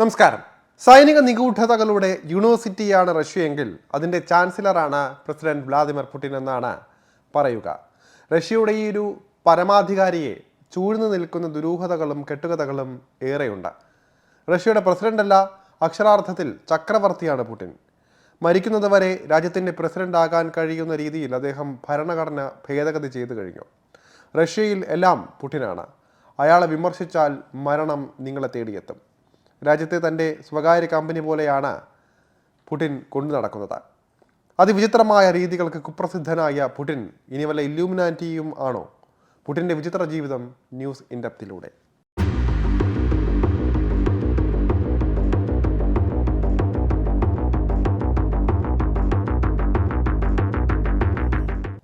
നമസ്കാരം. സൈനിക നിഗൂഢതകളുടെ യൂണിവേഴ്സിറ്റിയാണ് റഷ്യയെങ്കിൽ അതിന്റെ ചാൻസലറാണ് പ്രസിഡന്റ് വ്ളാദിമിർ പുടിൻ എന്നാണ് പറയുക. റഷ്യയുടെ ഈ ഒരു പരമാധികാരിയെ ചൂഴ്ന്നു നിൽക്കുന്ന ദുരൂഹതകളും കെട്ടുകഥകളും ഏറെയുണ്ട്. റഷ്യയുടെ പ്രസിഡന്റല്ല അക്ഷരാർത്ഥത്തിൽ ചക്രവർത്തിയാണ് പുടിൻ. മരിക്കുന്നതുവരെ രാജ്യത്തിന്റെ പ്രസിഡന്റ് ആകാൻ കഴിയുന്ന രീതിയിൽ അദ്ദേഹം ഭരണഘടന ഭേദഗതി ചെയ്തു കഴിഞ്ഞു. റഷ്യയിൽ എല്ലാം പുടിനാണ്. അയാളെ വിമർശിച്ചാൽ മരണം നിങ്ങളെ തേടിയെത്തും. രാജ്യത്തെ തന്റെ സ്വകാര്യ കമ്പനി പോലെയാണ് പുടിൻ കൊണ്ടു നടക്കുന്നത്. അതിവിചിത്രമായ രീതികൾക്ക് കുപ്രസിദ്ധനായ പുടിൻ ഇനി വല്ല ഇല്യൂമിനാറ്റിയും ആണോ? പുടിന്റെ വിചിത്ര ജീവിതം ന്യൂസ് ഇൻഡപ്തിലൂടെ.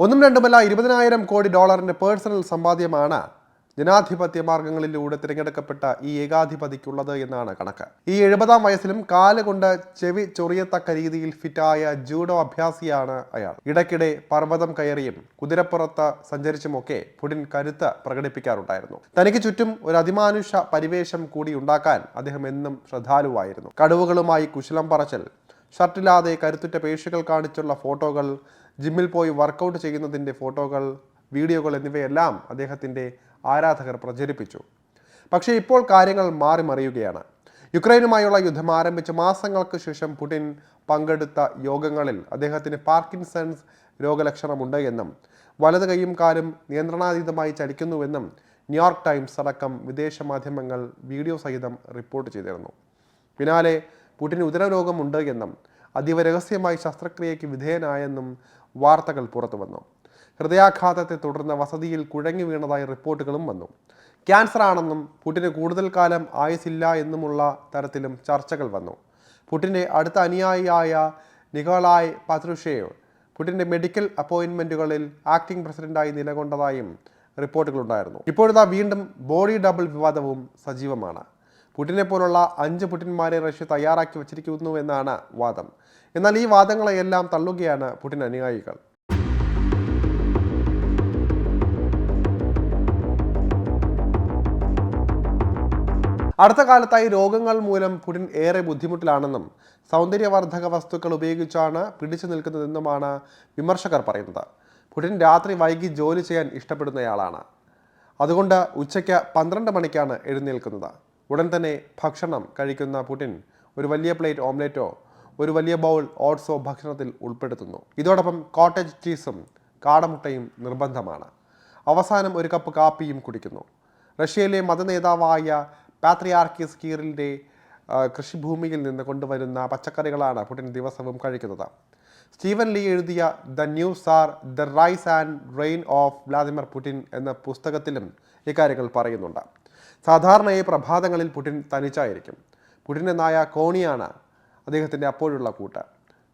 ഒന്നും രണ്ടുമല്ല ഇരുപതിനായിരം കോടി ഡോളറിന്റെ പേഴ്സണൽ സമ്പാദ്യമാണ് ജനാധിപത്യ മാർഗങ്ങളിലൂടെ തിരഞ്ഞെടുക്കപ്പെട്ട ഈ ഏകാധിപതിക്കുള്ളത് എന്നാണ് കണക്ക്. ഈ എഴുപതാം വയസ്സിലും കാലുകൊണ്ട് ചെവി ചൊറിയത്തക്ക രീതിയിൽ ഫിറ്റായ ജൂഡോ അഭ്യാസിയാണ് അയാൾ. ഇടയ്ക്കിടെ പർവതം കയറിയും കുതിരപ്പുറത്ത് സഞ്ചരിച്ചുമൊക്കെ പുടിൻ കരുത്ത് പ്രകടിപ്പിക്കാറുണ്ടായിരുന്നു. തനിക്ക് ചുറ്റും ഒരു അതിമാനുഷ പരിവേഷം കൂടി ഉണ്ടാക്കാൻ അദ്ദേഹം എന്നും ശ്രദ്ധാലുവായിരുന്നു. കടുവകളുമായി കുശലം പറച്ചൽ ഷർട്ടില്ലാതെ കരുത്തുറ്റ പേശികൾ കാണിച്ചുള്ള ഫോട്ടോകൾ ജിമ്മിൽ പോയി വർക്കൗട്ട് ചെയ്യുന്നതിന്റെ ഫോട്ടോകൾ വീഡിയോകൾ എന്നിവയെല്ലാം അദ്ദേഹത്തിന്റെ ആരാധകർ പ്രചരിപ്പിച്ചു. പക്ഷേ ഇപ്പോൾ കാര്യങ്ങൾ മാറി മറിയുകയാണ്. യുക്രൈനുമായുള്ള യുദ്ധം ആരംഭിച്ച മാസങ്ങൾക്ക് ശേഷം പുടിൻ പങ്കെടുത്ത യോഗങ്ങളിൽ അദ്ദേഹത്തിന് പാർക്കിൻസൺസ് രോഗലക്ഷണമുണ്ട് എന്നും വലത് കൈയും കാലും നിയന്ത്രണാതീതമായി ചലിക്കുന്നുവെന്നും ന്യൂയോർക്ക് ടൈംസ് അടക്കം വിദേശ മാധ്യമങ്ങൾ വീഡിയോ സഹിതം റിപ്പോർട്ട് ചെയ്തിരുന്നു. പിന്നാലെ പുടിന് ഉദരരോഗമുണ്ട് എന്നും അതീവ രഹസ്യമായി ശസ്ത്രക്രിയയ്ക്ക് വിധേയനായെന്നും വാർത്തകൾ പുറത്തു വന്നു ഹൃദയാഘാതത്തെ തുടർന്ന് വസതിയിൽ കുഴങ്ങി വീണതായി റിപ്പോർട്ടുകളും വന്നു. ക്യാൻസർ ആണെന്നും പുടിന് കൂടുതൽ കാലം ആയുസില്ല എന്നുമുള്ള തരത്തിലും ചർച്ചകൾ വന്നു. പുടിന്റെ അടുത്ത അനുയായിയായ നിക്കോളായ് പത്രുഷേവ് പുടിന്റെ മെഡിക്കൽ അപ്പോയിൻമെന്റുകളിൽ ആക്ടിംഗ് പ്രസിഡന്റായി നിലകൊണ്ടതായും റിപ്പോർട്ടുകളുണ്ടായിരുന്നു. ഇപ്പോഴത്തെ വീണ്ടും ബോഡി ഡബിൾ വിവാദവും സജീവമാണ്. പുടിനെ പോലുള്ള അഞ്ച് പുടിന്മാരെ റഷ്യ തയ്യാറാക്കി വച്ചിരിക്കുന്നു എന്നാണ് വാദം. എന്നാൽ ഈ വാദങ്ങളെയെല്ലാം തള്ളുകയാണ് പുടിൻ അനുയായികൾ. അടുത്ത കാലത്തായി രോഗങ്ങൾ മൂലം പുടിൻ ഏറെ ബുദ്ധിമുട്ടിലാണെന്നും സൗന്ദര്യവർദ്ധക വസ്തുക്കൾ ഉപയോഗിച്ചാണ് പിടിച്ചു നിൽക്കുന്നതെന്നുമാണ് വിമർശകർ പറയുന്നത്. പുടിൻ രാത്രി വൈകി ജോലി ചെയ്യാൻ ഇഷ്ടപ്പെടുന്നയാളാണ്. അതുകൊണ്ട് ഉച്ചയ്ക്ക് പന്ത്രണ്ട് മണിക്കാണ് എഴുന്നേൽക്കുന്നത്. ഉടൻ തന്നെ ഭക്ഷണം കഴിക്കുന്ന പുടിൻ ഒരു വലിയ പ്ലേറ്റ് ഓംലേറ്റോ ഒരു വലിയ ബൗൾ ഓട്സോ ഭക്ഷണത്തിൽ ഉൾപ്പെടുത്തുന്നു. ഇതോടൊപ്പം കോട്ടേജ് ചീസും കാടമുട്ടയും നിർബന്ധമാണ്. അവസാനം ഒരു കപ്പ് കാപ്പിയും കുടിക്കുന്നു. റഷ്യയിലെ മതനേതാവായ പാത്രിയാർക്കിസ് കീറിന്റെ കൃഷിഭൂമിയിൽ നിന്ന് കൊണ്ടുവരുന്ന പച്ചക്കറികളാണ് പുടിൻ ദിവസവും കഴിക്കുന്നത്. സ്റ്റീവൻ ലീ എഴുതിയ the news R the rise and reign of Vladimir Putin എന്ന പുസ്തകത്തിലും ഇക്കാര്യങ്ങൾ പറയുന്നുണ്ട്. സാധാരണയായി പ്രഭാതങ്ങളിൽ പുടിൻ തനിച്ചായിരിക്കും. പുടിന്റെ നായ കോണിയാണ് അദ്ദേഹത്തിന്റെ അപ്പോഴുള്ള കൂട്ട്.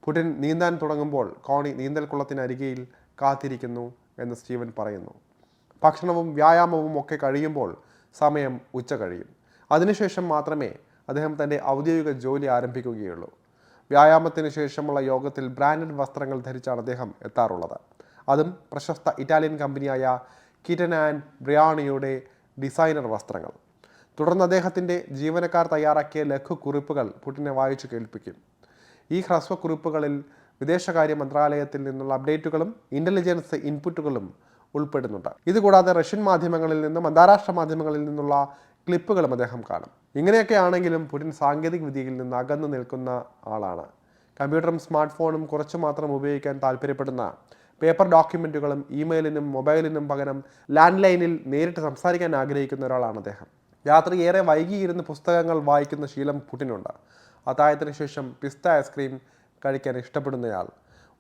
പുടിൻ നീന്താൻ തുടങ്ങുമ്പോൾ കോണി നീന്തൽക്കുളത്തിനരികയിൽ കാത്തിരിക്കുന്നു എന്ന് സ്റ്റീവൻ പറയുന്നു. ഭക്ഷണവും വ്യായാമവും ഒക്കെ കഴിയുമ്പോൾ സമയം ഉച്ച കഴിയും അതിനുശേഷം മാത്രമേ അദ്ദേഹം തന്റെ ഔദ്യോഗിക ജോലി ആരംഭിക്കുകയുള്ളൂ. വ്യായാമത്തിന് ശേഷമുള്ള യോഗത്തിൽ ബ്രാൻഡഡ് വസ്ത്രങ്ങൾ ധരിച്ചാണ് അദ്ദേഹം എത്താറുള്ളത്. അതും പ്രശസ്ത ഇറ്റാലിയൻ കമ്പനിയായ കിറ്റൻ ആൻഡ് ബ്രിയാണിയുടെ ഡിസൈനർ വസ്ത്രങ്ങൾ. തുടർന്ന് അദ്ദേഹത്തിന്റെ ജീവനക്കാർ തയ്യാറാക്കിയ ലഘു കുറിപ്പുകൾ പുടിനെ വായിച്ചു കേൾപ്പിക്കും. ഈ ഹ്രസ്വക്കുറിപ്പുകളിൽ വിദേശകാര്യ മന്ത്രാലയത്തിൽ നിന്നുള്ള അപ്ഡേറ്റുകളും ഇന്റലിജൻസ് ഇൻപുട്ടുകളും ഉൾപ്പെടുന്നുണ്ട്. ഇതുകൂടാതെ റഷ്യൻ മാധ്യമങ്ങളിൽ നിന്നും അന്താരാഷ്ട്ര മാധ്യമങ്ങളിൽ നിന്നുള്ള ക്ലിപ്പുകളും അദ്ദേഹം കാണും. ഇങ്ങനെയൊക്കെ ആണെങ്കിലും പുടിൻ സാങ്കേതിക വിദ്യയിൽ നിന്ന് അകന്നു നിൽക്കുന്ന ആളാണ്. കമ്പ്യൂട്ടറും സ്മാർട്ട് ഫോണും കുറച്ചു മാത്രം ഉപയോഗിക്കാൻ താല്പര്യപ്പെടുന്ന പേപ്പർ ഡോക്യുമെന്റുകളും ഇമെയിലിനും മൊബൈലിനും പകരം ലാൻഡ് ലൈനിൽ നേരിട്ട് സംസാരിക്കാൻ ആഗ്രഹിക്കുന്ന ഒരാളാണ് അദ്ദേഹം. രാത്രി ഏറെ വൈകിയിരുന്ന് പുസ്തകങ്ങൾ വായിക്കുന്ന ശീലം പുടിനുണ്ട്. അത്തായത്തിന് ശേഷം പിസ്ത ഐസ്ക്രീം കഴിക്കാൻ ഇഷ്ടപ്പെടുന്നയാൾ.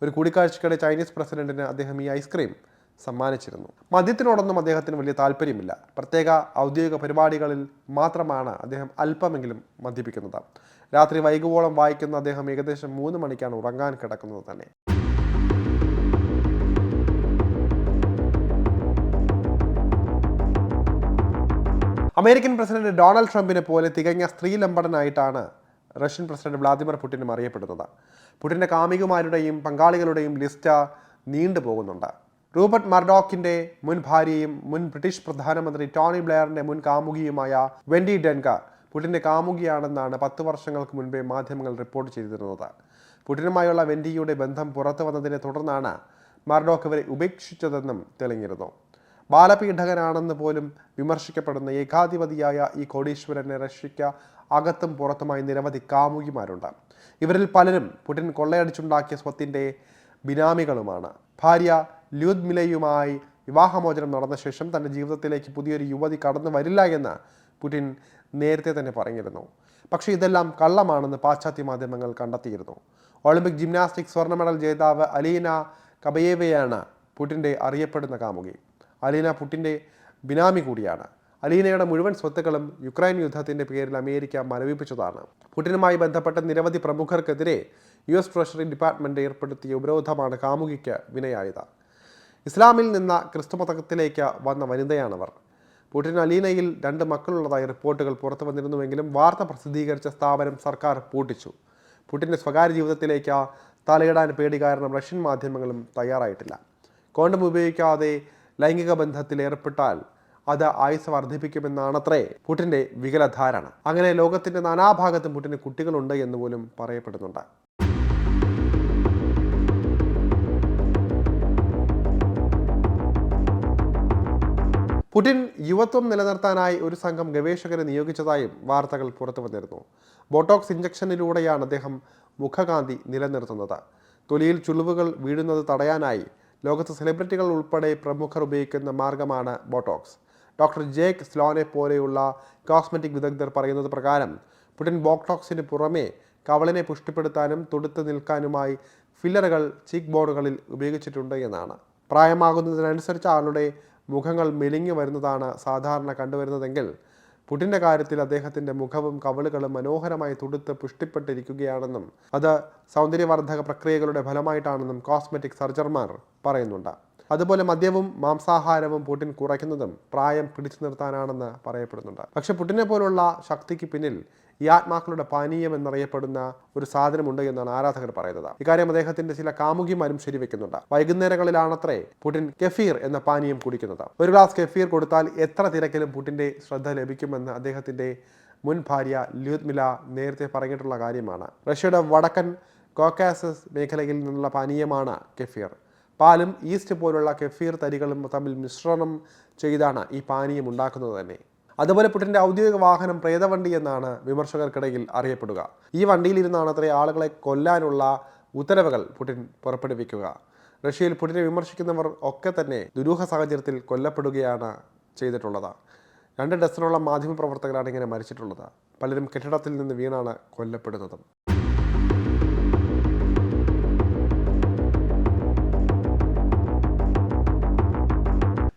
ഒരു കൂടിക്കാഴ്ചക്കിടെ ചൈനീസ് പ്രസിഡന്റിന് അദ്ദേഹം ഈ ഐസ്ക്രീം സമ്മാനിച്ചിരുന്നു. മദ്യത്തിനോടൊന്നും അദ്ദേഹത്തിന് വലിയ താല്പര്യമില്ല. പ്രത്യേക ഔദ്യോഗിക പരിപാടികളിൽ മാത്രമാണ് അദ്ദേഹം അല്പമെങ്കിലും മദ്യപിക്കുന്നത്. രാത്രി വൈകുവോളം വായിക്കുന്ന അദ്ദേഹം ഏകദേശം മൂന്ന് മണിക്കാണ് ഉറങ്ങാൻ കിടക്കുന്നത് തന്നെ. അമേരിക്കൻ പ്രസിഡന്റ് ഡൊണാൾഡ് ട്രംപിനെ പോലെ തികഞ്ഞ സ്ത്രീലമ്പടനായിട്ടാണ് റഷ്യൻ പ്രസിഡന്റ് വ്ളാദിമിർ പുടിനും അറിയപ്പെടുന്നത്. പുടിന്റെ കാമികമാരുടെയും പങ്കാളികളുടെയും ലിസ്റ്റ് നീണ്ടു പോകുന്നുണ്ട് റൂബർട്ട് മർഡോക്കിന്റെ മുൻ ഭാര്യയും മുൻ ബ്രിട്ടീഷ് പ്രധാനമന്ത്രി ടോണി ബ്ലെയറിന്റെ മുൻ കാമുകിയുമായ വെൻഡി ഡെൻക പുടിന്റെ കാമുകിയാണെന്നാണ് പത്ത് വർഷങ്ങൾക്ക് മുൻപേ മാധ്യമങ്ങൾ റിപ്പോർട്ട് ചെയ്തിരുന്നത്. പുടിനുമായുള്ള വെൻഡിയുടെ ബന്ധം പുറത്തു വന്നതിനെ തുടർന്നാണ് മർഡോക്ക് ഇവരെ ഉപേക്ഷിച്ചതെന്നും തെളിഞ്ഞിരുന്നു. ബാലപീഠകനാണെന്ന് പോലും വിമർശിക്കപ്പെടുന്ന ഏകാധിപതിയായ ഈ കോടീശ്വരനെ റഷ്യയ്ക്ക് അകത്തും പുറത്തുമായി നിരവധി കാമുകിമാരുണ്ട്. ഇവരിൽ പലരും പുടിൻ കൊള്ളയടിച്ചുണ്ടാക്കിയ സ്വത്തിന്റെ ബിനാമികളുമാണ്. ഭാര്യ ല്യൂദ്മിലയുമായി വിവാഹമോചനം നടന്ന ശേഷം തന്റെ ജീവിതത്തിലേക്ക് പുതിയൊരു യുവതി കടന്നു വരില്ല എന്ന് പുടിൻ നേരത്തെ തന്നെ പറഞ്ഞിരുന്നു. പക്ഷേ ഇതെല്ലാം കള്ളമാണെന്ന് പാശ്ചാത്യ മാധ്യമങ്ങൾ കണ്ടെത്തിയിരുന്നു. ഒളിമ്പിക് ജിംനാസ്റ്റിക് സ്വർണ മെഡൽ ജേതാവ് അലീന കബയേവയാണ് പുടിന്റെ അറിയപ്പെടുന്ന കാമുകി. അലീന പുടിന്റെ ബിനാമി കൂടിയാണ്. അലീനയുടെ മുഴുവൻ സ്വത്തുക്കളും യുക്രൈൻ യുദ്ധത്തിന്റെ പേരിൽ അമേരിക്ക മരവിപ്പിച്ചതാണ്. പുടിനുമായി ബന്ധപ്പെട്ട നിരവധി പ്രമുഖർക്കെതിരെ യു എസ് ട്രഷറി ഡിപ്പാർട്ട്മെന്റ് ഏർപ്പെടുത്തിയ ഉപരോധമാണ് കാമുകിക്ക് വിനയായത്. ഇസ്ലാമിൽ നിന്ന ക്രിസ്തുമതത്തിലേക്ക് വന്ന വനിതയാണവർ. പുടിൻ അലീനയിൽ രണ്ട് മക്കളുള്ളതായി റിപ്പോർട്ടുകൾ പുറത്തു വന്നിരുന്നുവെങ്കിലും വാർത്ത പ്രസിദ്ധീകരിച്ച സ്ഥാപനം സർക്കാർ പൂട്ടിച്ചു. പുടിന്റെ സ്വകാര്യ ജീവിതത്തിലേക്ക് തലയിടാൻ പേടി കാരണം റഷ്യൻ മാധ്യമങ്ങളും തയ്യാറായിട്ടില്ല. കോണ്ടം ഉപയോഗിക്കാതെ ലൈംഗിക ബന്ധത്തിൽ ഏർപ്പെട്ടാൽ അത് ആയുസ് വർദ്ധിപ്പിക്കുമെന്നാണത്രേ പുടിന്റെ വികലധാരണ. അങ്ങനെ ലോകത്തിന്റെ നാനാഭാഗത്തും പുടിന് കുട്ടികളുണ്ട് എന്ന് പോലും പറയപ്പെടുന്നുണ്ട്. പുടിൻ യുവത്വം നിലനിർത്താനായി ഒരു സംഘം ഗവേഷകരെ നിയോഗിച്ചതായും വാർത്തകൾ പുറത്തു വന്നിരുന്നു. ബോട്ടോക്സ് ഇഞ്ചക്ഷനിലൂടെയാണ് അദ്ദേഹം മുഖകാന്തി നിലനിർത്തുന്നത്. തൊലിയിൽ ചുളിവുകൾ വീഴുന്നത് തടയാനായി ലോകത്ത് സെലിബ്രിറ്റികൾ ഉൾപ്പെടെ പ്രമുഖർ ഉപയോഗിക്കുന്ന മാർഗമാണ് ബോട്ടോക്സ്. ഡോക്ടർ ജേക്ക് സ്ലോനെ പോലെയുള്ള കോസ്മെറ്റിക് വിദഗ്ധർ പറയുന്നത് പ്രകാരം പുടിൻ ബോട്ടോക്സിന് പുറമെ കവളിനെ പുഷ്ടിപ്പെടുത്താനും തുടുത്ത് നിൽക്കാനുമായി ഫില്ലറുകൾ ചീക്ക് ബോർഡുകളിൽ ഉപയോഗിച്ചിട്ടുണ്ട് എന്നാണ്. പ്രായമാകുന്നതിനനുസരിച്ച് ആളുടെ മുഖങ്ങൾ മെലിഞ്ഞു വരുന്നതാണ് സാധാരണ കണ്ടുവരുന്നതെങ്കിൽ പുടിന്റെ കാര്യത്തിൽ അദ്ദേഹത്തിന്റെ മുഖവും കവളുകളും മനോഹരമായി തുടുത്ത് പുഷ്ടിപ്പെട്ടിരിക്കുകയാണെന്നും അത് സൗന്ദര്യവർദ്ധക പ്രക്രിയകളുടെ ഫലമായിട്ടാണെന്നും കോസ്മെറ്റിക് സർജർമാർ പറയുന്നുണ്ട്. അതുപോലെ മദ്യവും മാംസാഹാരവും പുടിൻ കുറയ്ക്കുന്നതും പ്രായം പിടിച്ചു നിർത്താനാണെന്ന് പറയപ്പെടുന്നുണ്ട്. പക്ഷെ പുടിനെ പോലുള്ള ശക്തിക്ക് പിന്നിൽ ഈ ആത്മാക്കളുടെ പാനീയം എന്നറിയപ്പെടുന്ന ഒരു സാധനമുണ്ട് എന്നാണ് ആരാധകർ പറയുന്നത്. ഇക്കാര്യം അദ്ദേഹത്തിന്റെ ചില കാമുകിമാരും ശരിവെക്കുന്നുണ്ട്. വൈകുന്നേരങ്ങളിലാണത്രേ പുടിൻ കെഫീർ എന്ന പാനീയം കുടിക്കുന്നത്. ഒരു ഗ്ലാസ് കെഫീർ കൊടുത്താൽ എത്ര തിരക്കിലും പുടിന്റെ ശ്രദ്ധ ലഭിക്കുമെന്ന് അദ്ദേഹത്തിന്റെ മുൻ ഭാര്യ ല്യൂത്മില നേരത്തെ പറഞ്ഞിട്ടുള്ള കാര്യമാണ്. റഷ്യയുടെ വടക്കൻ കോക്കാസസ് മേഖലയിൽ നിന്നുള്ള പാനീയമാണ് കെഫീർ. പാലും ഈസ്റ്റ് പോലുള്ള കെഫീർ തരികളും തമ്മിൽ മിശ്രണം ചെയ്താണ് ഈ പാനീയം ഉണ്ടാക്കുന്നത് തന്നെ. അതുപോലെ പുടിന്റെ ഔദ്യോഗിക വാഹനം പ്രേതവണ്ടി എന്നാണ് വിമർശകർക്കിടയിൽ അറിയപ്പെടുക. ഈ വണ്ടിയിലിരുന്നാണ് അത്രേ ആളുകളെ കൊല്ലാനുള്ള ഉത്തരവുകൾ പുടിൻ പുറപ്പെടുവിക്കുക. റഷ്യയിൽ പുടിനെ വിമർശിക്കുന്നവർ ഒക്കെ തന്നെ ദുരൂഹ സാഹചര്യത്തിൽ കൊല്ലപ്പെടുകയാണ് ചെയ്തിട്ടുള്ളത്. രണ്ട് ഡസനോളം മാധ്യമപ്രവർത്തകരാണ് ഇങ്ങനെ മരിച്ചിട്ടുള്ളത്. പലരും കെട്ടിടത്തിൽ നിന്ന് വീണാണ് കൊല്ലപ്പെടുന്നതും.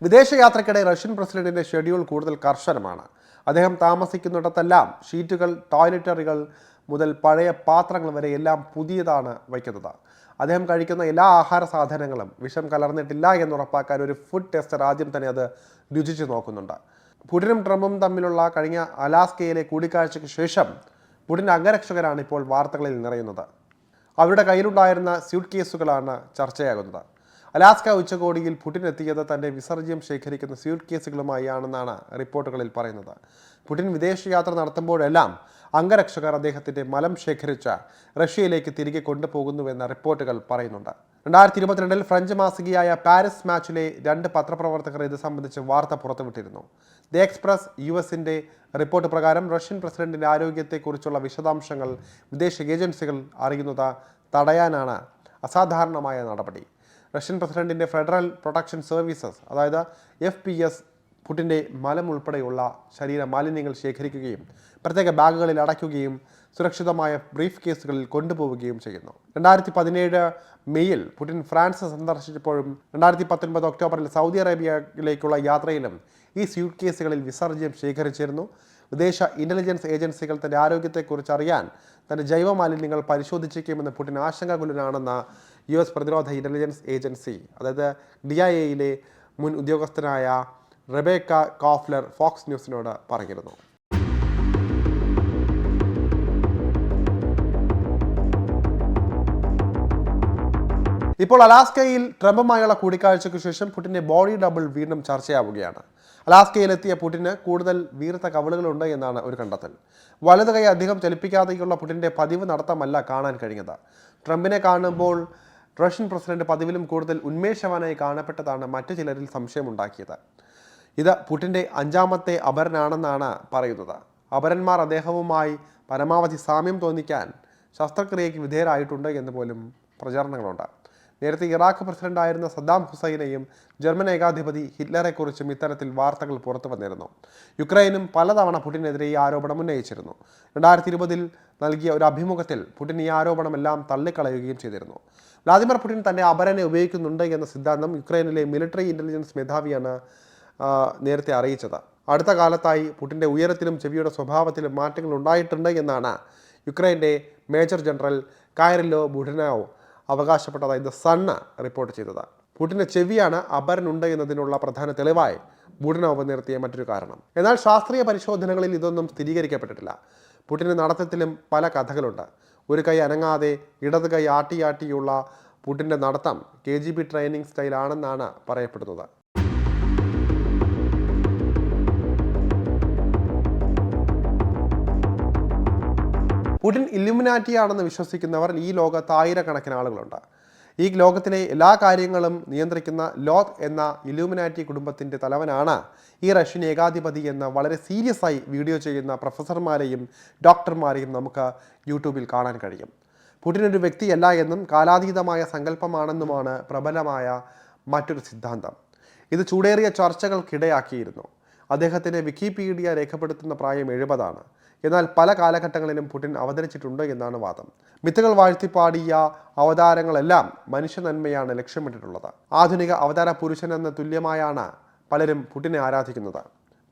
വിദേശയാത്രയ്ക്കിടെ റഷ്യൻ പ്രസിഡന്റിന്റെ ഷെഡ്യൂൾ കൂടുതൽ കർശനമാണ്. അദ്ദേഹം താമസിക്കുന്നിടത്തെല്ലാം ഷീറ്റുകൾ ടോയ്ലറ്ററികൾ മുതൽ പഴയ പാത്രങ്ങൾ വരെ എല്ലാം പുതിയതാണ് വയ്ക്കുന്നത്. അദ്ദേഹം കഴിക്കുന്ന എല്ലാ ആഹാര സാധനങ്ങളും വിഷം കലർന്നിട്ടില്ല എന്ന് ഉറപ്പാക്കാൻ ഒരു ഫുഡ് ടെസ്റ്റർ ആദ്യം തന്നെ അത് രുചിച്ചു നോക്കുന്നുണ്ട്. പുടിനും ട്രംപും തമ്മിലുള്ള കഴിഞ്ഞ അലാസ്കയിലെ കൂടിക്കാഴ്ചയ്ക്ക് ശേഷം പുടിൻ അംഗരക്ഷകരാണ് ഇപ്പോൾ വാർത്തകളിൽ നിറയുന്നത്. അവരുടെ കയ്യിലുണ്ടായിരുന്ന സ്യൂട്ട് കേസുകളാണ് ചർച്ചയാകുന്നത്. അലാസ്ക ഉച്ചകോടിയിൽ പുടിൻ എത്തിയത് തന്റെ വിസർജ്യം ശേഖരിക്കുന്ന സ്യൂട്ട് കേസുകളുമായാണെന്നാണ് റിപ്പോർട്ടുകളിൽ പറയുന്നത്. പുടിൻ വിദേശയാത്ര നടത്തുമ്പോഴെല്ലാം അംഗരക്ഷകർ അദ്ദേഹത്തിന്റെ മലം ശേഖരിച്ച റഷ്യയിലേക്ക് തിരികെ കൊണ്ടുപോകുന്നുവെന്ന റിപ്പോർട്ടുകൾ പറയുന്നുണ്ട്. രണ്ടായിരത്തി ഇരുപത്തിരണ്ടിൽ ഫ്രഞ്ച് മാസികയായ പാരീസ് മാച്ചിലെ രണ്ട് പത്രപ്രവർത്തകർ ഇത് സംബന്ധിച്ച് വാർത്ത പുറത്തുവിട്ടിരുന്നു. ദി എക്സ്പ്രസ് യു എസിന്റെ റിപ്പോർട്ട് പ്രകാരം റഷ്യൻ പ്രസിഡന്റിന്റെ ആരോഗ്യത്തെക്കുറിച്ചുള്ള വിശദാംശങ്ങൾ വിദേശ ഏജൻസികൾ അറിയുന്നത് തടയാനാണ് അസാധാരണമായ നടപടി. റഷ്യൻ പ്രസിഡന്റിന്റെ ഫെഡറൽ പ്രൊട്ടക്ഷൻ സർവീസസ് അതായത് എഫ് പി എസ് പുട്ടിന്റെ മലം ഉൾപ്പെടെയുള്ള ശരീര മാലിന്യങ്ങൾ ശേഖരിക്കുകയും പ്രത്യേക ബാഗുകളിൽ അടയ്ക്കുകയും സുരക്ഷിതമായ ബ്രീഫ് കേസുകളിൽ കൊണ്ടുപോവുകയും ചെയ്യുന്നു. രണ്ടായിരത്തി പതിനേഴ് മെയ്യിൽ പുടിൻ ഫ്രാൻസ് സന്ദർശിച്ചപ്പോഴും രണ്ടായിരത്തി പത്തൊൻപത് ഒക്ടോബറിൽ സൗദി അറേബ്യയിലേക്കുള്ള യാത്രയിലും ഈ സ്യൂട്ട് കേസുകളിൽ വിസർജ്യം ശേഖരിച്ചിരുന്നു. വിദേശ ഇന്റലിജൻസ് ഏജൻസികൾ തന്റെ ആരോഗ്യത്തെക്കുറിച്ച് അറിയാൻ തന്റെ ജൈവ മാലിന്യങ്ങൾ പരിശോധിച്ചേക്കുമെന്ന് പുടിൻ ആശങ്കാകുലനാണെന്ന യു എസ് പ്രതിരോധ ഇന്റലിജൻസ് ഏജൻസി അതായത് ഡി ഐ എയിലെ മുൻ ഉദ്യോഗസ്ഥനായ റെബേക്ക കോഫ്ലർ ഫോക്സ് ന്യൂസിനോട് പറഞ്ഞിരുന്നു ഇപ്പോൾ അലാസ്കയിൽ ട്രംപുമായുള്ള കൂടിക്കാഴ്ചയ്ക്ക് ശേഷം പുടിന്റെ ബോഡി ഡബിൾ വീണ്ടും ചർച്ചയാവുകയാണ്. അലാസ്കയിലെത്തിയ പുടിന് കൂടുതൽ വീർത്ത കവളുകളുണ്ട് എന്നാണ് ഒരു കണ്ടെത്തൽ. വലതുകൈ അധികം ചലിപ്പിക്കാതെയുള്ള പുടിന്റെ പതിവ് നടത്തമല്ല കാണാൻ കഴിഞ്ഞത്. ട്രംപിനെ കാണുമ്പോൾ റഷ്യൻ പ്രസിഡന്റ് പതിവിലും കൂടുതൽ ഉന്മേഷവാനായി കാണപ്പെട്ടതാണ് മറ്റു ചിലരിൽ സംശയമുണ്ടാക്കിയത്. ഇത് പുടിന്റെ അഞ്ചാമത്തെ അപരനാണെന്നാണ് പറയുന്നത്. അപരന്മാർ അദ്ദേഹവുമായി പരമാവധി സാമ്യം തോന്നിക്കാൻ ശസ്ത്രക്രിയയ്ക്ക് വിധേയരായിട്ടുണ്ട് എന്ന് പോലും പ്രചാരണങ്ങളുണ്ട്. നേരത്തെ ഇറാഖ് പ്രസിഡന്റായിരുന്ന സദ്ദാം ഹുസൈനെയും ജർമ്മൻ ഏകാധിപതി ഹിറ്റ്ലറെക്കുറിച്ചും ഇത്തരത്തിൽ വാർത്തകൾ പുറത്തു വന്നിരുന്നു. യുക്രൈനും പലതവണ പുടിനെതിരെ ഈ ആരോപണം ഉന്നയിച്ചിരുന്നു. രണ്ടായിരത്തി ഇരുപതിൽ നൽകിയ ഒരു അഭിമുഖത്തിൽ പുടിൻ ഈ ആരോപണമെല്ലാം തള്ളിക്കളയുകയും ചെയ്തിരുന്നു. വ്ളാദിമിർ പുടിൻ തന്റെ അപരനെ ഉപയോഗിക്കുന്നുണ്ട് എന്ന സിദ്ധാന്തം യുക്രൈനിലെ മിലിറ്ററി ഇന്റലിജൻസ് മേധാവിയാണ് നേരത്തെ അറിയിച്ചത്. അടുത്ത കാലത്തായി പുടിന്റെ ഉയരത്തിലും ചെവിയുടെ സ്വഭാവത്തിലും മാറ്റങ്ങൾ ഉണ്ടായിട്ടുണ്ട് എന്നാണ് യുക്രൈന്റെ മേജർ ജനറൽ കായറിലോ ബുഡനാവോ അവകാശപ്പെട്ടതായി ദ സണ്ണ് റിപ്പോർട്ട് ചെയ്തത്. പുടിന്റെ ചെവിയാണ് അപരനുണ്ട് എന്നതിനുള്ള പ്രധാന തെളിവായി ബുഡനോവ് നിർത്തിയ മറ്റൊരു കാരണം. എന്നാൽ ശാസ്ത്രീയ പരിശോധനകളിൽ ഇതൊന്നും സ്ഥിരീകരിക്കപ്പെട്ടിട്ടില്ല. പുടിന് നടത്തത്തിലും പല കഥകളുണ്ട്. ഒരു കൈ അനങ്ങാതെ ഇടത് കൈ ആട്ടിയാട്ടിയുള്ള പുടിന്റെ നടത്തം കെ ജി ബി ട്രെയിനിങ് സ്റ്റൈലാണെന്നാണ് പറയപ്പെടുന്നത്. പുടിൻ ഇലുമിനാറ്റിയാണെന്ന് വിശ്വസിക്കുന്നവർ ഈ ലോകത്ത് ആയിരക്കണക്കിന് ആളുകളുണ്ട്. ഈ ലോകത്തിലെ എല്ലാ കാര്യങ്ങളും നിയന്ത്രിക്കുന്ന ലോത് എന്ന ഇല്ലുമിനാറ്റി കുടുംബത്തിന്റെ തലവനാണ് ഈ റഷ്യൻ ഏകാധിപതി എന്ന് വളരെ സീരിയസ് ആയി വീഡിയോ ചെയ്യുന്ന പ്രൊഫസർമാരെയും ഡോക്ടർമാരെയും നമുക്ക് യൂട്യൂബിൽ കാണാൻ കഴിയും. പുടിൻ ഒരു വ്യക്തിയല്ല എന്നും കാലാതീതമായ സങ്കല്പമാണെന്നുമാണ് പ്രബലമായ മറ്റൊരു സിദ്ധാന്തം. ഇത് ചൂടേറിയ ചർച്ചകൾക്കിടയാക്കിയിരുന്നു. അദ്ദേഹത്തിന്റെ വിക്കിപീഡിയ രേഖപ്പെടുത്തുന്ന പ്രായം എഴുപതാണ്. എന്നാൽ പല കാലഘട്ടങ്ങളിലും പുടിൻ അവതരിച്ചിട്ടുണ്ട് എന്നാണ് വാദം. മിത്തുകൾ വാഴ്ത്തിപ്പാടിയ അവതാരങ്ങളെല്ലാം മനുഷ്യ നന്മയാണ് ലക്ഷ്യമിട്ടിട്ടുള്ളത്. ആധുനിക അവതാര പുരുഷൻ എന്ന തുല്യമായാണ് പലരും പുടിനെ ആരാധിക്കുന്നത്.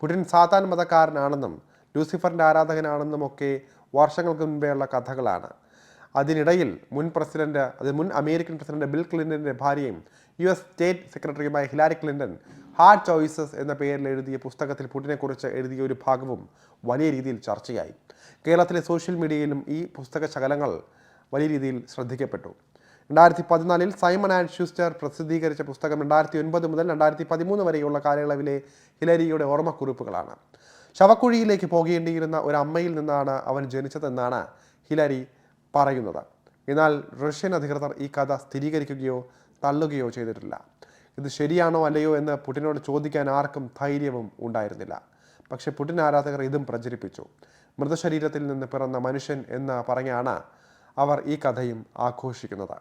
പുടിൻ സാത്താൻ മതക്കാരനാണെന്നും ലൂസിഫറിന്റെ ആരാധകനാണെന്നും ഒക്കെ വർഷങ്ങൾക്ക് ഉള്ള കഥകളാണ്. അതിനിടയിൽ മുൻ പ്രസിഡന്റ് അത് മുൻ അമേരിക്കൻ പ്രസിഡന്റ് ബിൽ ക്ലിന്റന്റെ ഭാര്യയും യു എസ് സ്റ്റേറ്റ് സെക്രട്ടറിയുമായ ഹിലാരി ക്ലിന്റൺ ഹാർഡ് ചോയ്സസ് എന്ന പേരിൽ എഴുതിയ പുസ്തകത്തിൽ പുടിനെക്കുറിച്ച് എഴുതിയ ഒരു ഭാഗവും വലിയ രീതിയിൽ ചർച്ചയായി. കേരളത്തിലെ സോഷ്യൽ മീഡിയയിലും ഈ പുസ്തക ശകലങ്ങൾ വലിയ രീതിയിൽ ശ്രദ്ധിക്കപ്പെട്ടു. രണ്ടായിരത്തി പതിനാലിൽ സൈമൺ ആൻഡ് ഷൂസ്റ്റർ പ്രസിദ്ധീകരിച്ച പുസ്തകം രണ്ടായിരത്തി ഒൻപത് മുതൽ രണ്ടായിരത്തി പതിമൂന്ന് വരെയുള്ള കാലയളവിലെ ഹിലരിയുടെ ഓർമ്മക്കുറിപ്പുകളാണ്. ശവക്കുഴിയിലേക്ക് പോകേണ്ടിയിരുന്ന ഒരു അമ്മയിൽ നിന്നാണ് അവൻ ജനിച്ചതെന്നാണ് ഹിലരി പറയുന്നത്. എന്നാൽ റഷ്യൻ അധികൃതർ ഈ കഥ സ്ഥിരീകരിക്കുകയോ തള്ളുകയോ ചെയ്തിട്ടില്ല. ഇത് ശരിയാണോ അല്ലയോ എന്ന് പുടിനോട് ചോദിക്കാൻ ആർക്കും ധൈര്യവും ഉണ്ടായിരുന്നില്ല. പക്ഷേ പുടിൻ ആരാധകർ ഇതും പ്രചരിപ്പിച്ചു. മൃതശരീരത്തിൽ നിന്ന് പിറന്ന മനുഷ്യൻ എന്ന് പറഞ്ഞാണ് അവർ ഈ കഥയും ആഘോഷിക്കുന്നത്.